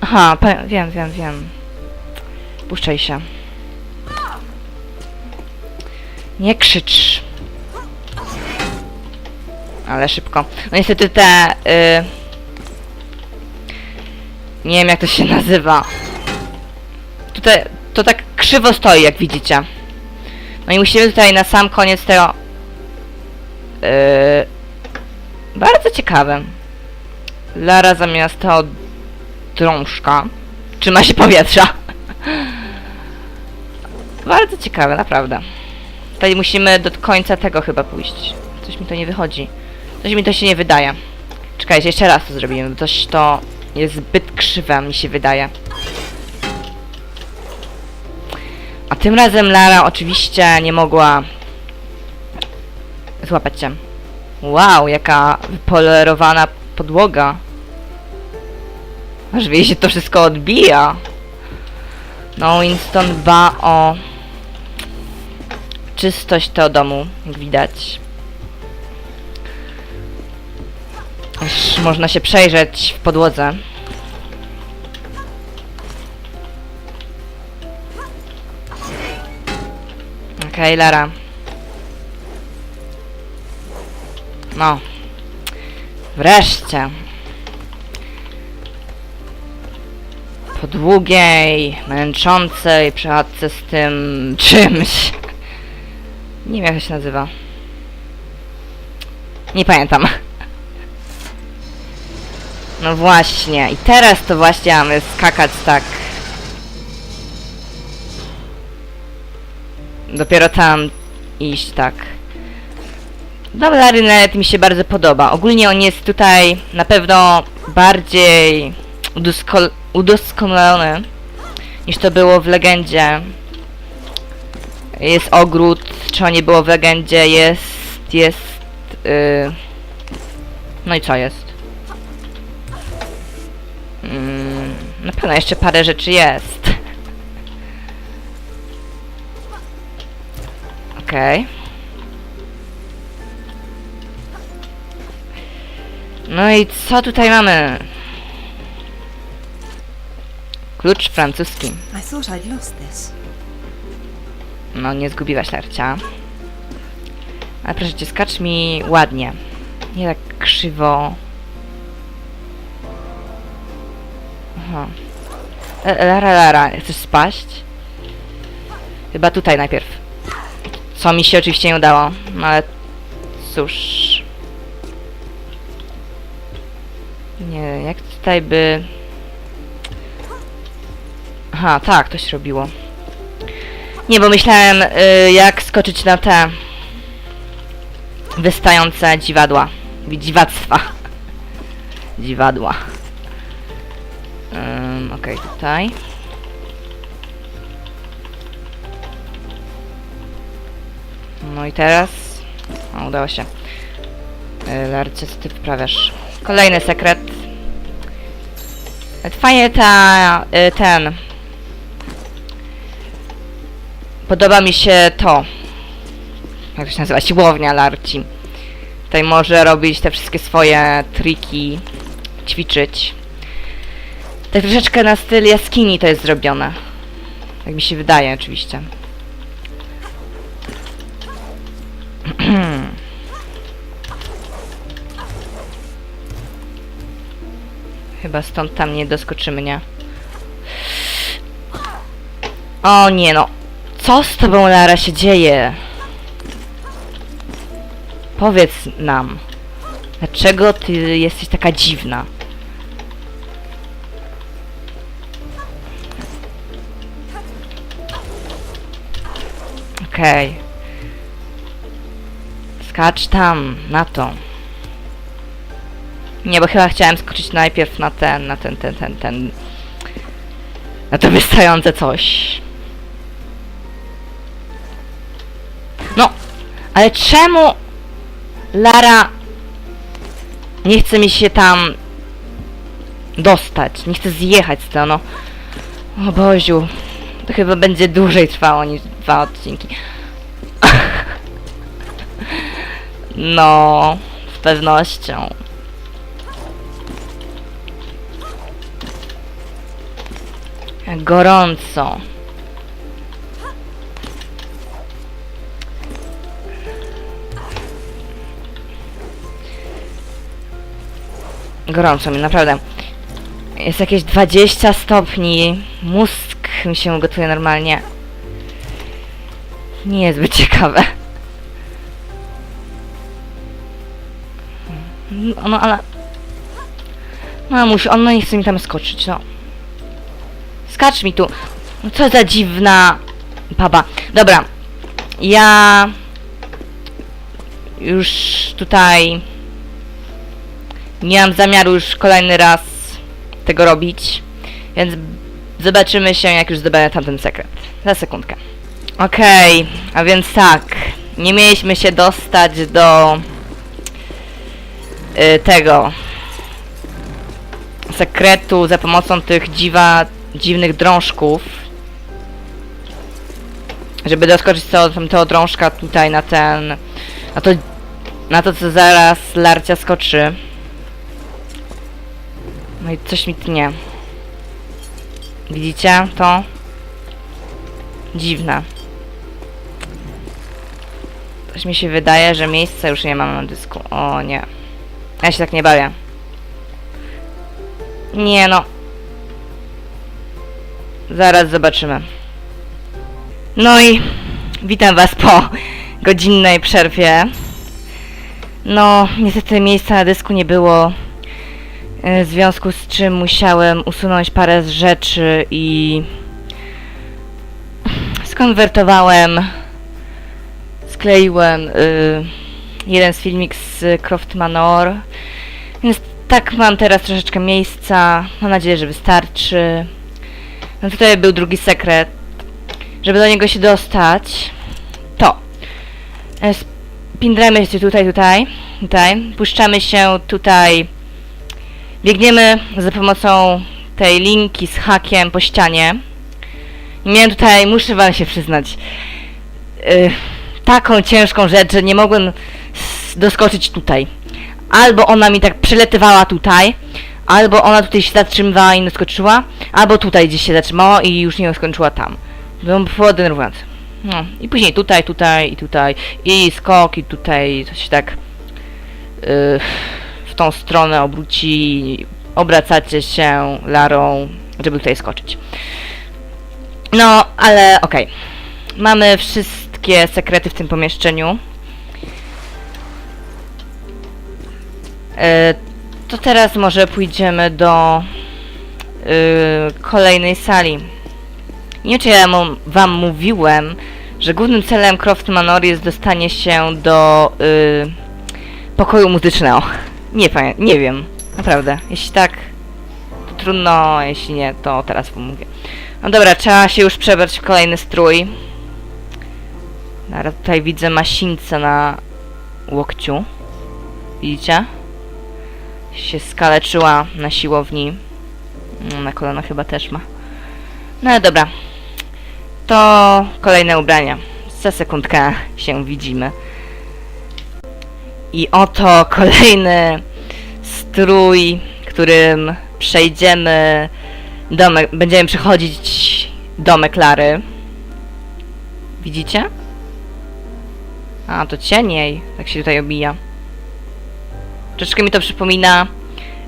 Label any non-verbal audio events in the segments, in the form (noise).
Aha, wiem, wiem, wiem. Puszczaj się. Nie krzycz. Ale szybko. No niestety te... Y... Nie wiem jak to się nazywa. Tutaj to tak krzywo stoi, jak widzicie. No i musimy tutaj na sam koniec tego... Yy, bardzo ciekawe. Lara zamiast tego drążka trzyma się powietrza. bardzo ciekawe, naprawdę. Tutaj musimy do końca tego chyba pójść. Coś mi to nie wychodzi. Coś mi to się nie wydaje. Czekajcie, jeszcze raz to zrobimy. Coś to jest zbyt krzywe, mi się wydaje. A tym razem Lara oczywiście nie mogła złapać cię. Wow, jaka wypolerowana podłoga. Aż wie się to wszystko odbija. No, Winston dba o czystość tego domu, jak widać. Aż można się przejrzeć w podłodze. Okej, Lara. No. Wreszcie. Po długiej, męczącej przechadzce z tym (laughs) czymś. Nie wiem jak się nazywa. Nie pamiętam. (laughs) No właśnie. I teraz to właśnie mamy skakać tak. Dopiero tam iść tak. Dobra, Rynet mi się bardzo podoba. Ogólnie on jest tutaj na pewno bardziej udosko- udoskonalony niż to było w legendzie. Jest ogród, czy nie było w legendzie, jest, jest, yy... no i co jest? Mm, na pewno jeszcze parę rzeczy jest. (laughs) Okej. No i co tutaj mamy? Klucz francuski. I thought I'd lost this. No, nie zgubiłaś larcia. Ale proszę cię, skacz mi ładnie. Nie tak krzywo. Aha. E, Lara, Lara, chcesz spaść? Chyba tutaj najpierw. Co mi się oczywiście nie udało, no ale cóż. Nie, jak tutaj by... Aha, tak, to się robiło. Nie, bo myślałem, y, jak skoczyć na te wystające dziwadła. Dziwactwa. (laughs) Dziwadła. Um, Okej, tutaj. No i teraz... O, udało się. Y, Larcie, co ty wprawiasz? Kolejny sekret. Fajnie ta... Y, ten... Podoba mi się to. Jak to się nazywa? Siłownia Larci. Tutaj może robić te wszystkie swoje triki, ćwiczyć. Tak troszeczkę na styl jaskini to jest zrobione. Jak mi się wydaje oczywiście. (clears throat) Chyba stąd tam nie doskoczymy, nie? O nie no. Co z tobą, Lara, się dzieje? Powiedz nam. Dlaczego ty jesteś taka dziwna? Okej. Skacz tam, na to. Nie, bo chyba chciałem skoczyć najpierw na ten, na ten, ten, ten, ten... Na to wystające coś. Ale czemu Lara nie chce mi się tam dostać? Nie chce zjechać z tego, no. O Boziu, to chyba będzie dłużej trwało niż dwa odcinki. (laughs) No, z pewnością. Gorąco. Gorąco mi, naprawdę. Jest jakieś 20 stopni. Mózg mi się gotuje normalnie. Nie jest zbyt ciekawe. No, no ale... Mamuś, on no nie chce mi tam skoczyć, no. Skacz mi tu. No co za dziwna baba. Dobra. Ja... Już tutaj... Nie mam zamiaru już kolejny raz tego robić. Więc zobaczymy się, jak już zdobędę tamten sekret. Za sekundkę. Okej, a więc tak. Nie mieliśmy się dostać do... y, tego sekretu za pomocą tych dziwa, dziwnych drążków. Żeby doskoczyć do tamtego drążka tutaj na ten... Na to, na to co zaraz Larcia skoczy. No i coś mi tnie. Widzicie to? Dziwne. Coś mi się wydaje, że miejsca już nie mam na dysku. O nie. Ja się tak nie bawię. Nie no. Zaraz zobaczymy. No i witam was po godzinnej przerwie. No, niestety miejsca na dysku nie było. E, W związku z czym musiałem usunąć parę z rzeczy i skonwertowałem, skleiłem y, jeden z filmik z Croft Manor. Więc tak mam teraz troszeczkę miejsca. Mam nadzieję, że wystarczy. No tutaj był drugi sekret. Żeby do niego się dostać, to e, spindramy się tutaj, tutaj, tutaj. Puszczamy się tutaj. Biegniemy za pomocą tej linki z hakiem po ścianie. Miałem tutaj, muszę wam się przyznać, y, taką ciężką rzecz, że nie mogłem doskoczyć tutaj. Albo ona mi tak przeletywała tutaj, albo ona tutaj się zatrzymywała i nie albo tutaj gdzieś się zatrzymała i już nie skończyła tam. Było było denerwujące. No. I później tutaj, tutaj i tutaj. I skok i tutaj coś tak yy, tą stronę obróci. Obracacie się Larą, żeby tutaj skoczyć. No, ale okej. Mamy wszystkie sekrety w tym pomieszczeniu. E, to teraz może pójdziemy do y, kolejnej sali. Nie wiem, czy ja wam mówiłem, że głównym celem Croft Manor jest dostanie się do y, pokoju muzycznego. Nie nie wiem, naprawdę. Jeśli tak, to trudno, jeśli nie, to teraz mówię. No dobra, trzeba się już przebrać w kolejny strój. Teraz tutaj widzę masińce na łokciu. Widzicie? Się skaleczyła na siłowni. Mm, Na kolana chyba też ma. No ale dobra. To kolejne ubrania. Za sekundkę się widzimy. I oto kolejny strój, którym przejdziemy domek, będziemy przechodzić domek Lary. Widzicie? A, to cieniej, tak się tutaj obija. Troszeczkę mi to przypomina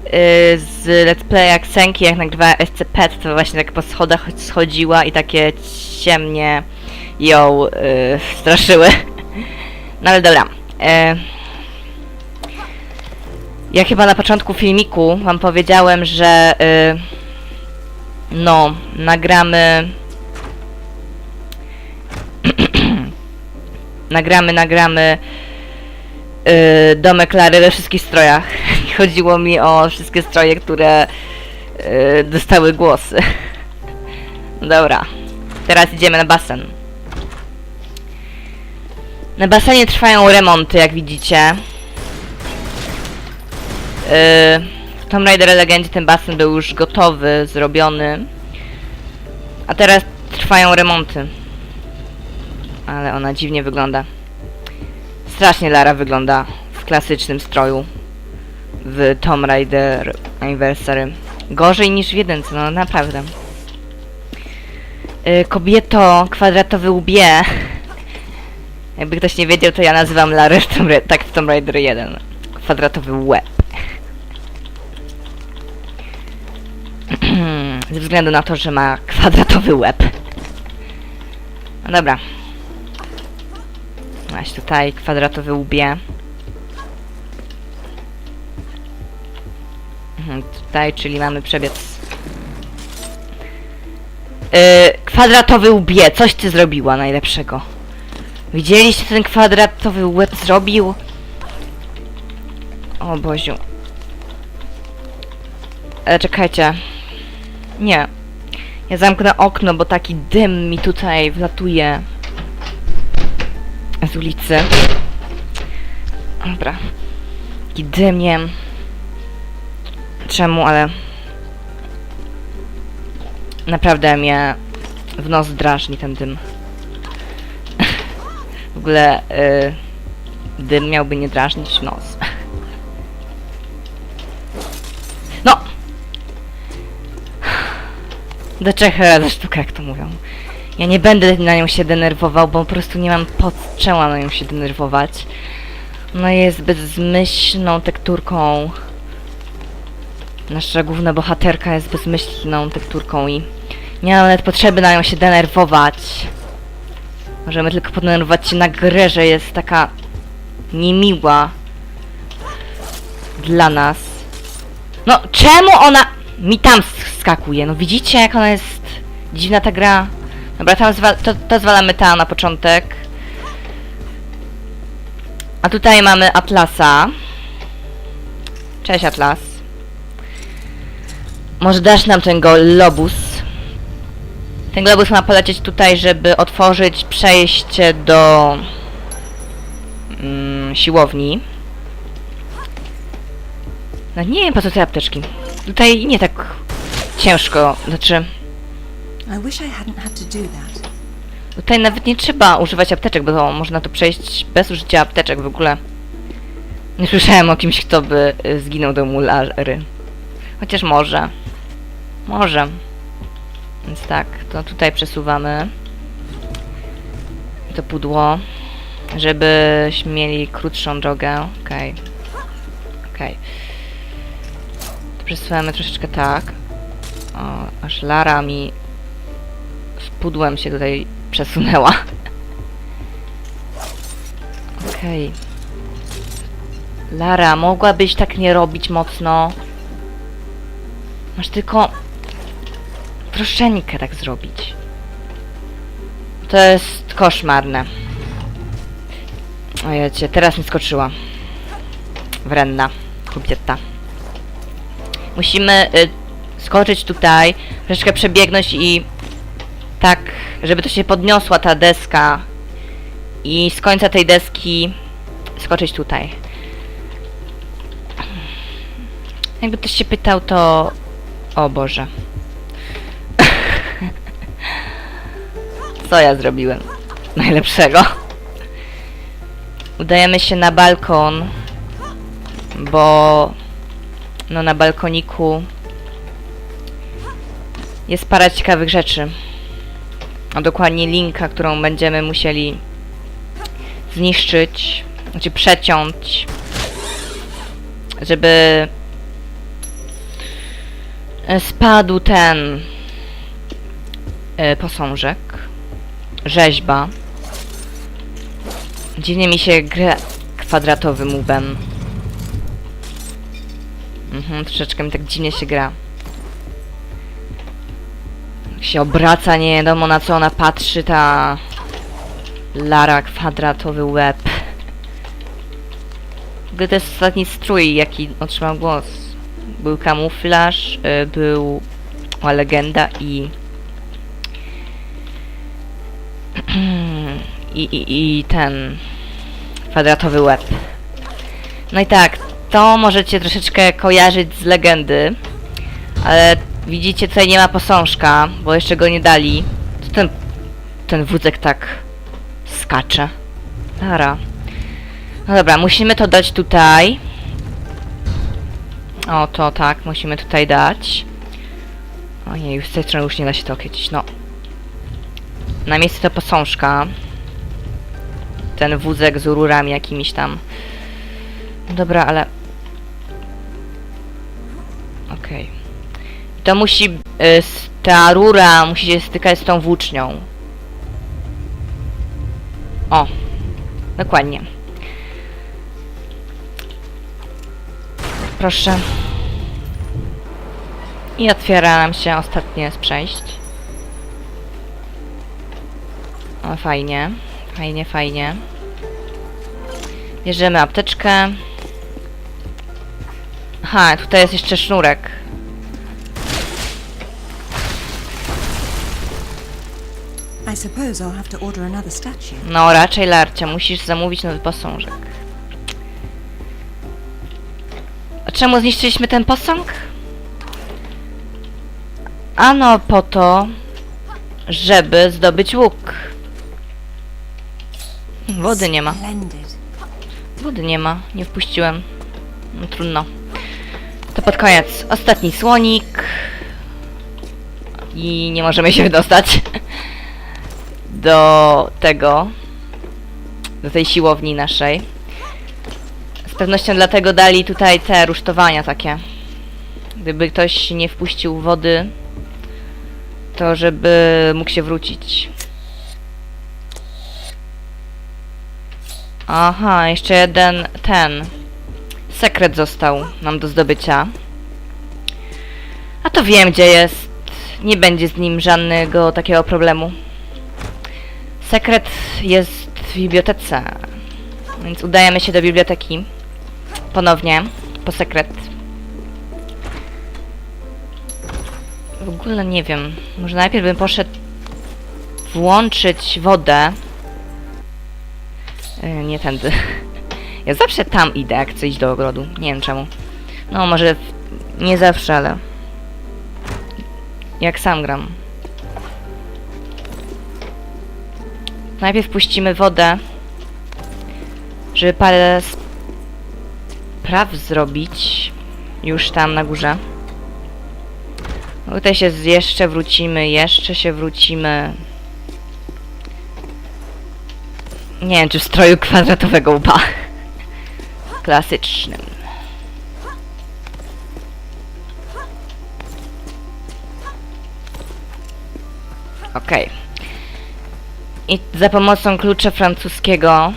yy, z Let's Playa Ksenki, jak nagrywała SCP, to właśnie tak po schodach schodziła i takie ciemnie ją yy, straszyły. (laughs) No ale dobra. Yy, ja chyba na początku filmiku wam powiedziałem, że yy, no, nagramy (clears throat) nagramy, nagramy yy, domek Lary we wszystkich strojach. (laughs) Chodziło mi o wszystkie stroje, które yy, dostały głosy. (laughs) Dobra, teraz idziemy na basen. Na basenie trwają remonty, jak widzicie. Yy, w Tomb Raider Legendzie ten basen był już gotowy, zrobiony. A teraz trwają remonty. Ale ona dziwnie wygląda. Strasznie Lara wygląda w klasycznym stroju. W Tomb Raider Anniversary. Gorzej niż w jedynce, no naprawdę. Y, kobieto, kwadratowy łbie. Jakby ktoś nie wiedział, to ja nazywam Larę w Tomb Ra- tak w Tomb Raider 1. Kwadratowy łeb. Ze względu na to, że ma kwadratowy łeb. No dobra. Masz tutaj kwadratowy łbie. Mhm, tutaj, czyli mamy przebiec. Yy, kwadratowy łbie, coś ty zrobiła najlepszego. Widzieliście ten kwadratowy łeb zrobił? O Boziu. E, czekajcie. Nie. Ja zamknę okno, bo taki dym mi tutaj wlatuje z ulicy. Dobra. Taki dym, nie wiem czemu, ale naprawdę mnie w nos drażni ten dym. (laughs) w ogóle y, dym miałby nie drażnić w nos. Do trzech razy sztuka, jak to mówią. Ja nie będę na nią się denerwował, bo po prostu nie mam pod czemu na nią się denerwować. No jest bezmyślną tekturką. Nasza główna bohaterka jest bezmyślną tekturką i nie mam nawet potrzeby na nią się denerwować. Możemy tylko podenerwować się na grę, że jest taka niemiła dla nas. No, czemu ona mi tam skakuje? No widzicie, jak ona jest dziwna ta gra? Dobra, tam to, to zwalamy tam na początek. A tutaj mamy Atlasa. Cześć Atlas. Może dasz nam ten globus? Ten globus ma polecieć tutaj, żeby otworzyć przejście do mm, siłowni. No nie wiem po co te apteczki. Tutaj nie tak ciężko, znaczy tutaj nawet nie trzeba używać apteczek, bo to można tu przejść bez użycia apteczek w ogóle. Nie słyszałem o kimś, kto by y, zginął do mulary. Chociaż może. Może. Więc tak, to tutaj przesuwamy. To pudło. Żebyśmy mieli krótszą drogę. Okej. Okej. To przesuwamy troszeczkę tak. O, aż Lara mi z pudłem się tutaj przesunęła. Okej. Lara, mogłabyś tak nie robić mocno? Masz tylko troszeczkę tak zrobić. To jest koszmarne. Ojecie, teraz mi skoczyła. Wrenna. Kobieta. Musimy y, skoczyć tutaj, troszeczkę przebiegnąć i tak, żeby to się podniosła ta deska i z końca tej deski skoczyć tutaj. Jakby ktoś się pytał, to... O Boże. (laughs) Co ja zrobiłem? Najlepszego. Udajemy się na balkon, bo no na balkoniku jest parę ciekawych rzeczy. A dokładnie linka, którą będziemy musieli zniszczyć, znaczy przeciąć, żeby spadł ten e, posążek, rzeźba. Dziwnie mi się gra kwadratowym łbem. Mhm, troszeczkę mi tak dziwnie się gra. Się obraca, nie wiadomo na co ona patrzy, ta Lara, kwadratowy łeb. Ogóle to jest ostatni strój, jaki otrzymał głos. Był kamuflaż, y, był legenda i... (clears throat) I, i, I ten kwadratowy łeb. No i tak, to możecie troszeczkę kojarzyć z legendy, ale widzicie tutaj nie ma posążka, bo jeszcze go nie dali. Co ten, ten wózek tak skacze? Lara. No dobra, musimy to dać tutaj. O, to tak, musimy tutaj dać. O nie, już z tej już nie da się to okiecić, no. na miejsce to posążka. Ten wózek z rurami jakimiś tam. Dobra, ale... To musi... y, ta rura musi się stykać z tą włócznią. O. Dokładnie. Proszę. I otwiera nam się ostatnie z przejść. O, fajnie. Fajnie, fajnie. Bierzemy apteczkę. Aha, tutaj jest jeszcze sznurek. I suppose I'll have to order another statue. No, raczej Larcia, musisz zamówić nowy posążek. A czemu zniszczyliśmy ten posąg? Ano po to, żeby zdobyć łuk. Wody nie ma. Splendid. Wody nie ma, nie wpuściłem. No trudno. To pod koniec. Ostatni słonik. I nie możemy się wydostać (laughs) do tego, do tej siłowni naszej. Z pewnością dlatego dali tutaj te rusztowania takie. Gdyby ktoś nie wpuścił wody, to żeby mógł się wrócić. Aha, jeszcze jeden ten. Sekret został nam do zdobycia. A to wiem, gdzie jest. Nie będzie z nim żadnego takiego problemu. Sekret jest w bibliotece. Więc udajemy się do biblioteki. Ponownie. Po sekret. W ogóle nie wiem. Może najpierw bym poszedł włączyć wodę. E, Nie tędy. (laughs) Ja zawsze tam idę, jak chcę iść do ogrodu. Nie wiem czemu. No, może nie zawsze, ale... Jak sam gram. Najpierw puścimy wodę, żeby parę spraw zrobić. Już tam na górze. No tutaj się jeszcze wrócimy, jeszcze się wrócimy. Nie wiem, czy w stroju kwadratowego łba. (laughs) Klasycznym. Okej. I za pomocą klucza francuskiego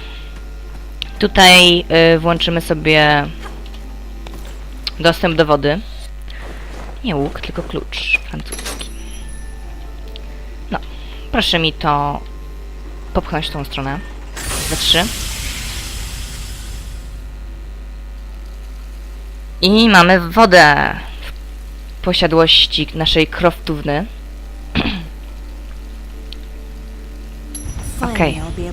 tutaj y, włączymy sobie dostęp do wody. Nie łuk, tylko klucz francuski. No, proszę mi to popchnąć w tą stronę. Za trzy. I mamy wodę w posiadłości naszej kroftówny. Finally,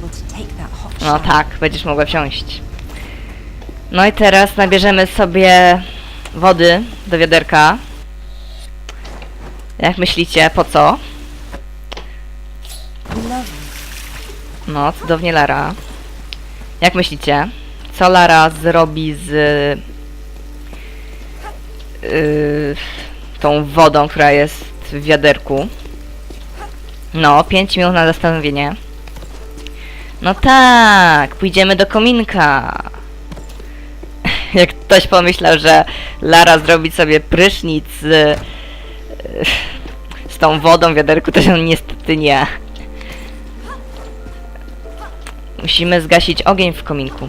Okay. No tak, będziesz mogła wsiąść. No i teraz nabierzemy sobie wody do wiaderka. Jak myślicie, po co? No, cudownie Lara. Jak myślicie, co Lara zrobi z yy, tą wodą, która jest w wiaderku? No, 5 minut na zastanowienie. No tak, pójdziemy do kominka. Jak ktoś pomyślał, że Lara zrobi sobie prysznic z, z tą wodą w wiaderku, to on niestety nie. Musimy zgasić ogień w kominku.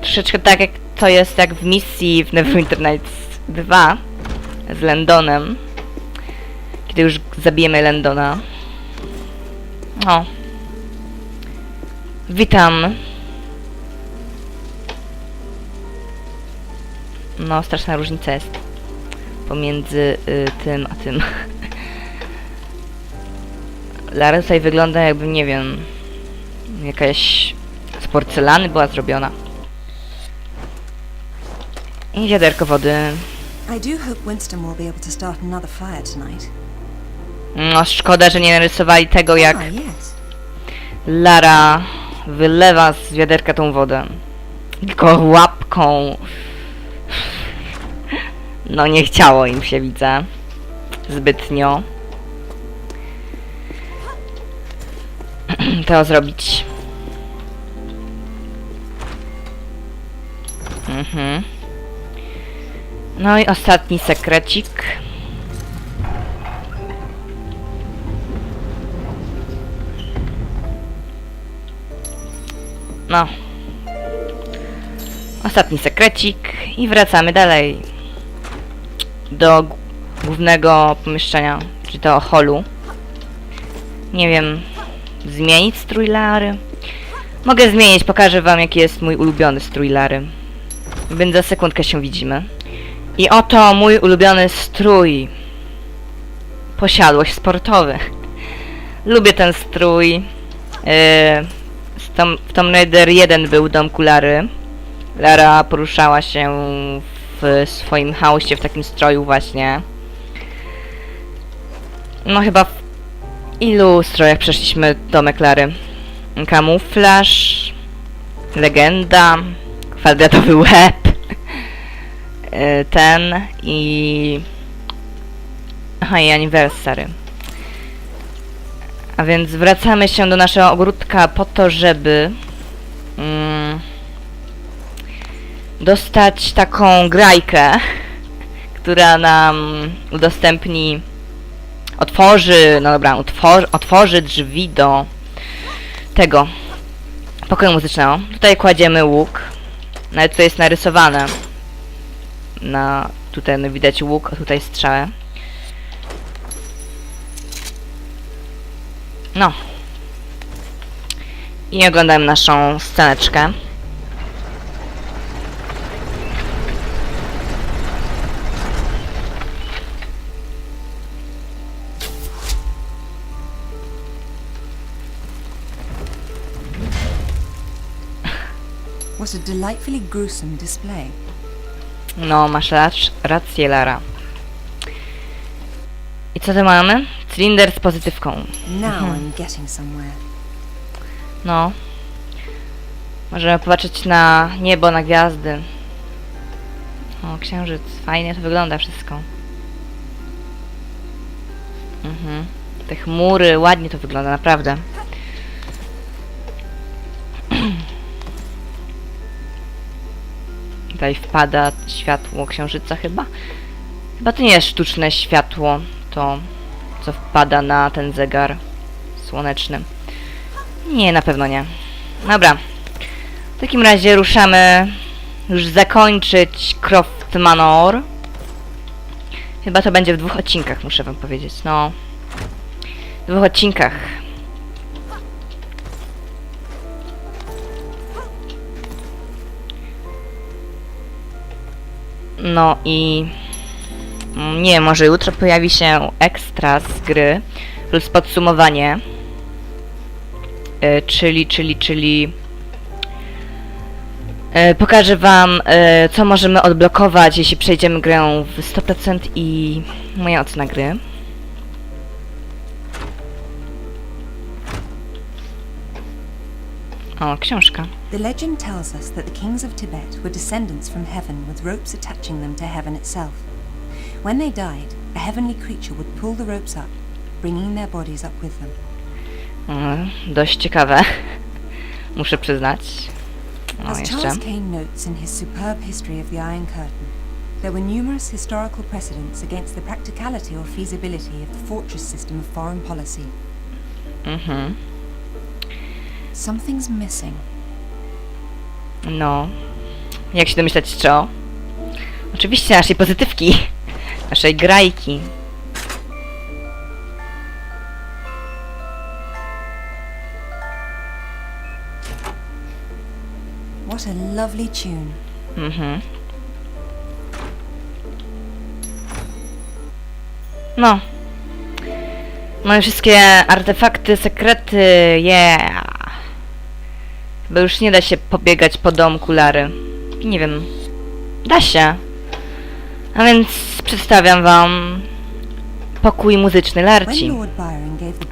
Troszeczkę tak jak to jest jak w misji w Neverwinter Nights 2 z Landonem. Kiedy już zabijemy Landona. O. Witam. No, straszna różnica jest pomiędzy y, tym a tym. (laughs) Lara tutaj wygląda jakby, nie wiem, jakaś z porcelany była zrobiona. I wiaderko wody. No, szkoda, że nie narysowali tego, jak Ah. Lara wylewa z wiaderka tą wodę. Tylko łapką. No, nie chciało im się, widzę. Zbytnio. (clears throat) to zrobić. Mhm. No i ostatni sekrecik. No. Ostatni sekrecik i wracamy dalej. Do głównego pomieszczenia, czy do holu. Nie wiem, zmienić strój Lary? Mogę zmienić, pokażę wam jaki jest mój ulubiony strój Lary. Więc za sekundkę się widzimy. I oto mój ulubiony strój. Posiadłość sportowy. Lubię ten strój. Yy, Tom, w Tomb Raider 1 był dom Lary. Lara poruszała się w swoim chaosie w takim stroju właśnie. No chyba w ilu strojach przeszliśmy domek Lary? Kamuflaż, legenda, kwadratowy (laughs) łeb, y, ten i... Aha, i anniversary. A więc wracamy się do naszego ogródka po to, żeby mm, dostać taką grajkę, (laughs) która nam udostępni otworzy, no dobra, otworzy, otworzy drzwi do tego pokoju muzycznego. Tutaj kładziemy łuk. Nawet to jest narysowane. Na tutaj no, widać łuk, a tutaj strzałę. No. I oglądamy naszą sceneczkę. What a delightfully gruesome display. No, masz rac- rację, Lara. I co tu mamy? Cylinder z pozytywką. Now I'm getting somewhere. No. Możemy popatrzeć na niebo, na gwiazdy. O, księżyc. Fajnie to wygląda wszystko. Mhm. Te chmury, ładnie to wygląda, naprawdę. (clears throat) Tutaj wpada światło księżyca chyba. Chyba to nie jest sztuczne światło, to co wpada na ten zegar słoneczny. Nie, na pewno nie. Dobra. W takim razie ruszamy już zakończyć Croft Manor. Chyba to będzie w dwóch odcinkach, muszę wam powiedzieć. No. W dwóch odcinkach. No i... mm, Nie może jutro pojawi się ekstra z gry plus podsumowanie. E, czyli, czyli, czyli e, pokażę wam, e, co możemy odblokować, jeśli przejdziemy grę w 100% i moja ocena gry. O, książka. The legend tells us that the kings of Tibet were descendants from heaven with ropes attaching them to heaven itself. When they died, a heavenly creature would pull the ropes up, bringing their bodies up with them. Mm, dość ciekawe. Muszę przyznać. No, As jeszcze. Charles Kane notes in his superb history of the Iron Curtain, there were numerous historical precedents against the practicality or feasibility of the fortress system of foreign policy. Mhm. Something's missing. No. Jak się domyślać co? Oczywiście naszej pozytywki. Naszej grajki. What a lovely tune. Mhm. No. Mamy wszystkie artefakty, sekrety, yeah. Chyba już nie da się pobiegać po domku Lary. Nie wiem. Da się. A więc przedstawiam wam pokój muzyczny Larci.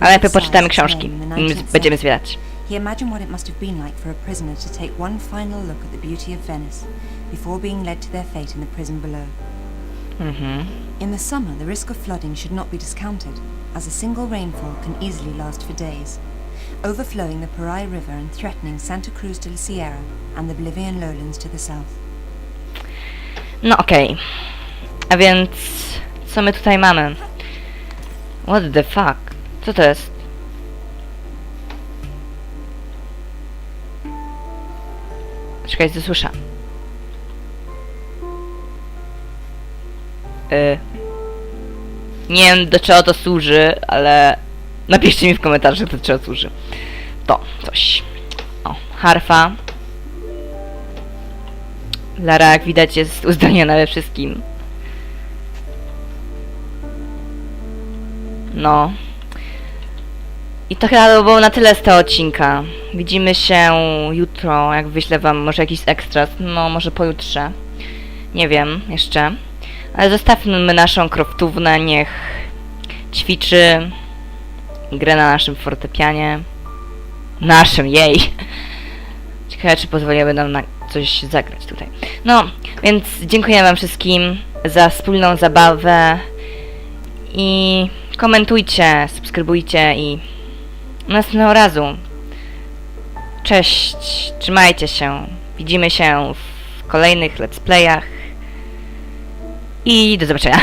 Ale najpierw poczytamy książki. 19th Będziemy zwiedzać. He imagined what it must have been like for a prisoner to take one final look at the beauty of Venice before being led to their fate in the prison below. Mhm. In the summer, the risk of flooding should not be discounted, as a single rainfall can easily last for days. overflowing the Parai River and threatening Santa Cruz de la Sierra and the Bolivian lowlands to the south. No okej. A więc... Co my tutaj mamy? What the fuck? Co to jest? Czekaj, co słyszę? Y... Nie wiem do czego to służy, ale napiszcie mi w komentarzach do czego służy. To, coś. O, harfa. Lara, jak widać, jest uzdolniona we wszystkim. No. I to chyba by było na tyle z tego odcinka. Widzimy się jutro, jak wyślę wam może jakiś ekstras. No, może pojutrze. Nie wiem, jeszcze. Ale zostawmy naszą kroftównę, niech ćwiczy grę na naszym fortepianie. Naszym, jej! (laughs) Ciekawe, czy pozwolimy nam na coś zagrać tutaj. No, więc dziękuję wam wszystkim za wspólną zabawę i komentujcie, subskrybujcie i następnego razu. Cześć, trzymajcie się. Widzimy się w kolejnych let's playach i do zobaczenia.